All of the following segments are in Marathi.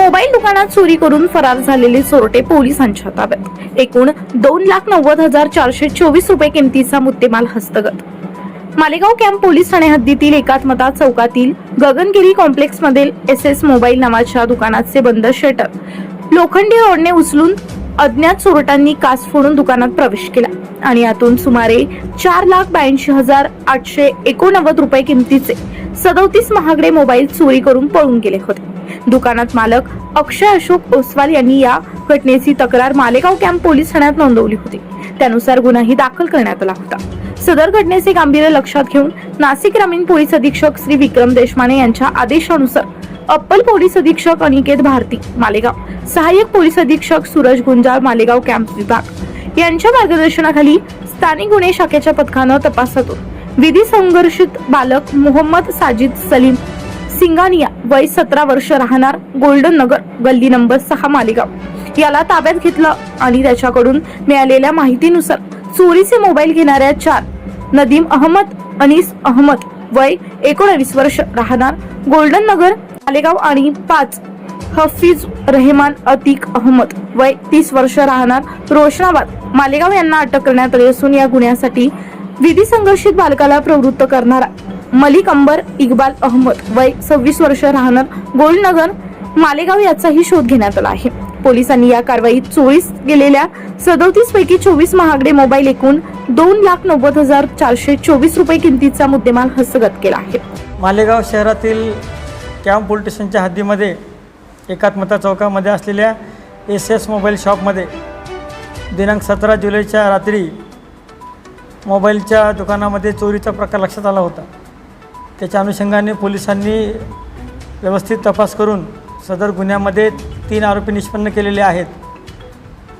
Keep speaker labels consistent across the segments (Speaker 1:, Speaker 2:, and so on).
Speaker 1: मोबाईल दुकानात चोरी करून फरार झालेले चोरटे पोलिसांच्या ताब्यात. एकूण दोन लाख नव्वद हजार चारशे चोवीस रुपये किमतीचा मुद्देमाल हस्तगत. मालेगाव कॅम्प पोलीस ठाणे हद्दीतील एकात्मता चौकातील गगनगिरी कॉम्प्लेक्स मधील एस एस मोबाईल नावाच्या दुकानाचे बंद शटर लोखंडी रोडने उचलून अज्ञात चोरटांनी कास फोडून दुकानात प्रवेश केला आणि यातून सुमारे चार लाख ब्याऐंशी हजार आठशे एकोणनव्वद रुपये किमतीचे सदोतीस महागडे मोबाईल चोरी करून पळून गेले होते. दुकानात मालक अक्षय अशोक ओसवाल यांनी या घटनेची तक्रार मालेगाव कॅम्प पोलीस ठाण्यात नोंदवली होती. त्यानुसार गुन्हाही दाखल करण्यात आला होता. सदर घटनेचे गांभीर्य लक्षात घेऊन नाशिक ग्रामीण पोलीस अधीक्षक श्री विक्रम देशमाने यांच्या आदेशानुसार अप्पल पोलीस अधीक्षक अनिकेत भारती मालेगाव सहाय्यक पोलीस अधीक्षक सूरज गुंजाळ मालेगाव कॅम्प विभाग यांच्या मार्गदर्शनाखाली स्थानिक गुन्हे शाखेच्या पथकानं तपासातून विधी संघर्षित बालक मोहम्मद साजिद सलीम सिंगानिया वय सतरा वर्ष राहणार गोल्डन नगर गल्ली नंबर सहा मालेगाव. याला ताब्यात घेतलं आणि त्याच्याकडून मिळालेल्या माहितीनुसार चोरीचे मोबाईल घेणाऱ्या चार नदीम अहमद अनीस अहमद वय एकोणवीस वर्ष राहणार गोल्डन नगर मालेगाव आणि पाच हफीज रहमान अतिक अहमद वय तीस वर्ष राहणार रोशनाबाद मालेगाव यांना अटक करण्यात आली असून या गुन्ह्यासाठी विधी संघर्षित बालकाला प्रवृत्त करणारा मलिक अंबर इक्बाल अहमद वय सव्वीस वर्ष राहणार गोलनगर मालेगाव याचाही शोध घेण्यात आला आहे. पोलिसांनी या कारवाईत चोरीस गेलेल्या सदोतीस पैकी चोवीस महागडे मोबाईल एकूण दोन लाख नव्वद हजार चारशे चोवीस रुपये किमतीचा मुद्देमाल हस्तगत केला आहे.
Speaker 2: मालेगाव शहरातील कॅम्प पोलीस स्टेशनच्या हद्दीमध्ये एकात्मता चौकामध्ये असलेल्या एस एस मोबाईल शॉपमध्ये दिनांक सतरा जुलैच्या रात्री मोबाईलच्या दुकानामध्ये चोरीचा प्रकार लक्षात आला होता. त्याच्या अनुषंगाने पोलिसांनी व्यवस्थित तपास करून सदर गुन्ह्यामध्ये तीन आरोपी निष्पन्न केलेले आहेत.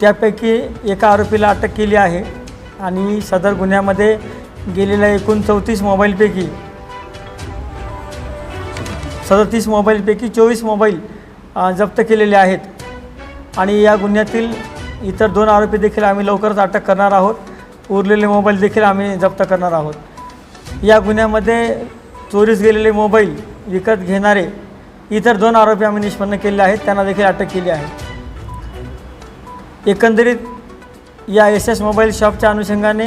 Speaker 2: त्यापैकी एका आरोपीला अटक केली आहे आणि सदर गुन्ह्यामध्ये गेलेल्या एकूण चौतीस मोबाईलपैकी सदतीस मोबाईलपैकी चोवीस मोबाईल जप्त केलेले आहेत. आणि या गुन्ह्यातील इतर दोन आरोपी देखील आम्ही लवकरच अटक करणार आहोत. उरलेले मोबाईल देखील आम्ही जप्त करणार आहोत. या गुन्ह्यामध्ये चोरीस गेलेले मोबाईल विकत घेणारे इतर दोन आरोपी आम्ही निष्पन्न केले आहेत. त्यांना देखील अटक केली आहे. एकंदरीत या एस एस मोबाईल शॉपच्या अनुषंगाने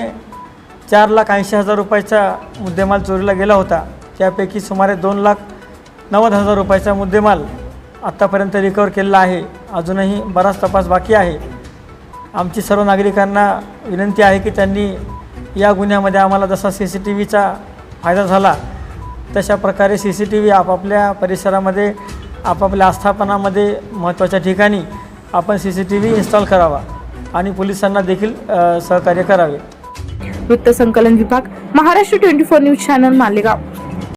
Speaker 2: चार लाख ऐंशी हजार रुपयाचा मुद्देमाल चोरीला गेला होता. त्यापैकी सुमारे दोन लाख नव्वद हजार रुपयाचा मुद्देमाल आत्तापर्यंत रिकवर केलेला आहे. अजूनही बराच तपास बाकी आहे. आमची सर्व नागरिकांना विनंती आहे की त्यांनी या गुन्ह्यामध्ये आम्हाला जसा सी सी टी व्हीचा फायदा झाला तशा प्रकारे सी सी टी व्ही आपापल्या परिसरामध्ये आपापल्या आस्थापनामध्ये महत्त्वाच्या ठिकाणी आपण C C T V install करावा आणि पोलिसांना देखील सहकार्य करावे.
Speaker 1: वृत्तसंकलन विभाग Maharashtra twenty four news channel Malegaon.